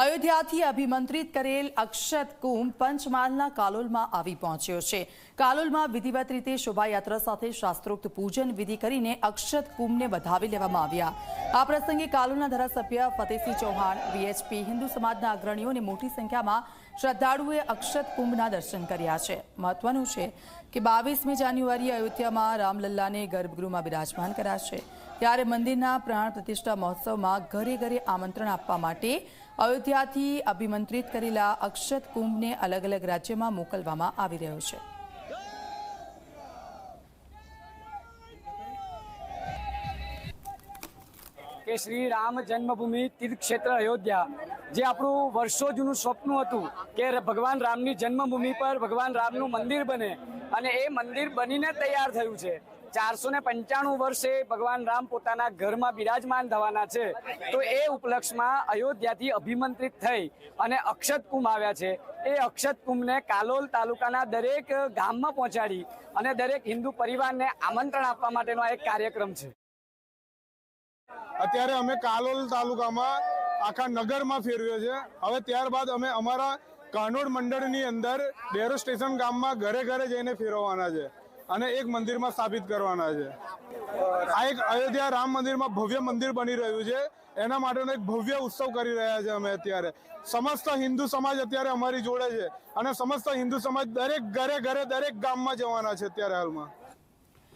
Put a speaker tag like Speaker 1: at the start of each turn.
Speaker 1: અયોધ્યાથી અભિમંત્રિત કરેલ અક્ષત કુંભ પંચમહાલના કાલોલમાં આવી પહોંચ્યો છે. કાલોલમાં વિધિવત રીતે શોભાયાત્રા સાથે શાસ્ત્રોક્ત પૂજન વિધિ કરીને અક્ષત કુંભને વધાવી લેવામાં આવ્યા. આ પ્રસંગે કાલોલના ધારાસભ્ય ફતેહસિંહ ચૌહાણ, વીએચપી, હિન્દુ સમાજના અગ્રણીઓને મોટી સંખ્યામાં શ્રદ્ધાળુઓએ અક્ષત કુંભના દર્શન કર્યા છે. મહત્વનું છે કે બાવીસમી જાન્યુઆરીએ અયોધ્યામાં રામલલ્લાને ગર્ભગૃહમાં બિરાજમાન કરાશે. ત્યારે મંદિરના પ્રાણ પ્રતિષ્ઠા મહોત્સવમાં ઘરે ઘરે આમંત્રણ આપવા માટે અયોધ્યાથી અભિમંત્રિત કરેલા અક્ષત કુંભને અલગ અલગ રાજ્યમાં મોકલવામાં આવી રહ્યો છે.
Speaker 2: કે શ્રી રામ જન્મભૂમિ તીર્થક્ષેત્ર અયોધ્યા, જે આપણું વર્ષો જૂનું સ્વપ્ન હતું કે ભગવાન રામની જન્મભૂમિ પર ભગવાન રામનું મંદિર બને અને એ મંદિર બનીને તૈયાર થયું છે. ચારસો ને પંચાણું વર્ષે ભગવાન રામ પોતાના ઘરમાં બિરાજમાન થવાના છે. તો એ ઉપલક્ષમાં અયોધ્યાથી અભિમંત્રિત થઈ અને અક્ષત કુંભ આવ્યા છે. એ અક્ષત કુંભને કાલોલ તાલુકાના દરેક ગામમાં પહોંચાડી અને દરેક હિન્દુ પરિવારને આમંત્રણ આપવા માટેનો આ એક કાર્યક્રમ છે.
Speaker 3: અત્યારે અમે કાલોલ તાલુકામાં આખા નગરમાં ફેરવ્યો છે હવે ત્યારબાદ અમે અમારા કાનોડ મંડળની અંદર ડેરો સ્ટેશન ગામમાં ઘરે ઘરે જઈને ફેરવવાના છે. અને એક મંદિરમાં સ્થાપિત કરવાના છે. આ એક અયોધ્યા રામ મંદિરમાં ભવ્ય મંદિર બની રહ્યું છે. એના માટેનો એક ભવ્ય ઉત્સવ કરી રહ્યા છે અમે અત્યારે. સમસ્ત હિન્દુ સમાજ અત્યારે અમારી જોડે છે. અને સમસ્ત હિન્દુ સમાજ દરેક ઘરે ઘરે દરેક ગામમાં જવાના છે અત્યારે હાલમાં.